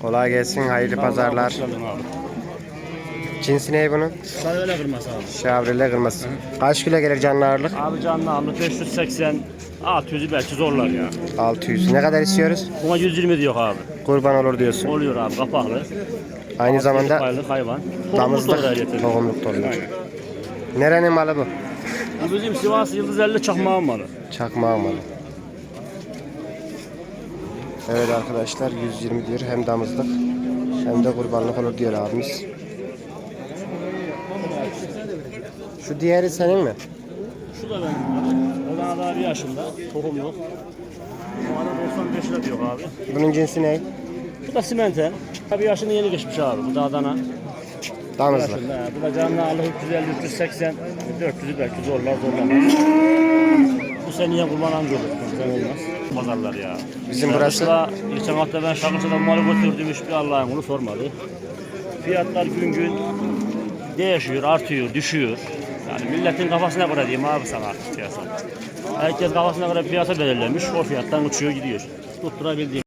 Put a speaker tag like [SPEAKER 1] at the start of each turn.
[SPEAKER 1] Kolay gelsin, hayırlı pazarlar. Cinsi ne bunun?
[SPEAKER 2] Sarıvele kırması abi.
[SPEAKER 1] Şavrele kırması. Kaç kilo gelir canlı ağırlık?
[SPEAKER 2] Abi canlı ağırlık 580 600'ü belki zorlar ya.
[SPEAKER 1] 600. Ne kadar istiyoruz?
[SPEAKER 2] Buna 120 diyor abi.
[SPEAKER 1] Kurban olur diyorsun.
[SPEAKER 2] Oluyor abi kapaklı.
[SPEAKER 1] Aynı zamanda
[SPEAKER 2] hayvan.
[SPEAKER 1] damızlık,
[SPEAKER 2] Tohumluk da getiriyor.
[SPEAKER 1] tohumluk da oluyor. Nerenin malı bu?
[SPEAKER 2] Bu bizim Sivas Yıldız 50 çakmağın malı.
[SPEAKER 1] Çakmağı malı. Evet arkadaşlar 120 diyor hem damızlık hem de kurbanlık olur diyor abimiz. Şu diğeri senin mi?
[SPEAKER 2] Şu da benim. O da daha bir yaşında. Tohum yok. Bu adam 95 lira diyor abi.
[SPEAKER 1] Bunun cinsi ne?
[SPEAKER 2] Bu da simenten. Bir yaşını yeni geçmiş abi. Bu da Adana.
[SPEAKER 1] Damızlık.
[SPEAKER 2] Yaşında. Bu da canlı ağırlık 350, 380, 400'ü belki zorlar zorlamaz. Bu seneye kurban amca olur. Sen olmaz. Pazarlar ya.
[SPEAKER 1] Bizim burası-
[SPEAKER 2] Mesela Geçen hafta ben Şarkışa'dan malı götürdüm hiçbir Allah'ın bunu sormadı. Fiyatlar gün gün değişiyor, artıyor, düşüyor. Yani milletin kafasına göre diyeyim abi sana artık piyasa. Herkes kafasına göre piyasa belirlemiş, o fiyattan uçuyor gidiyor. Tutturabildiğim.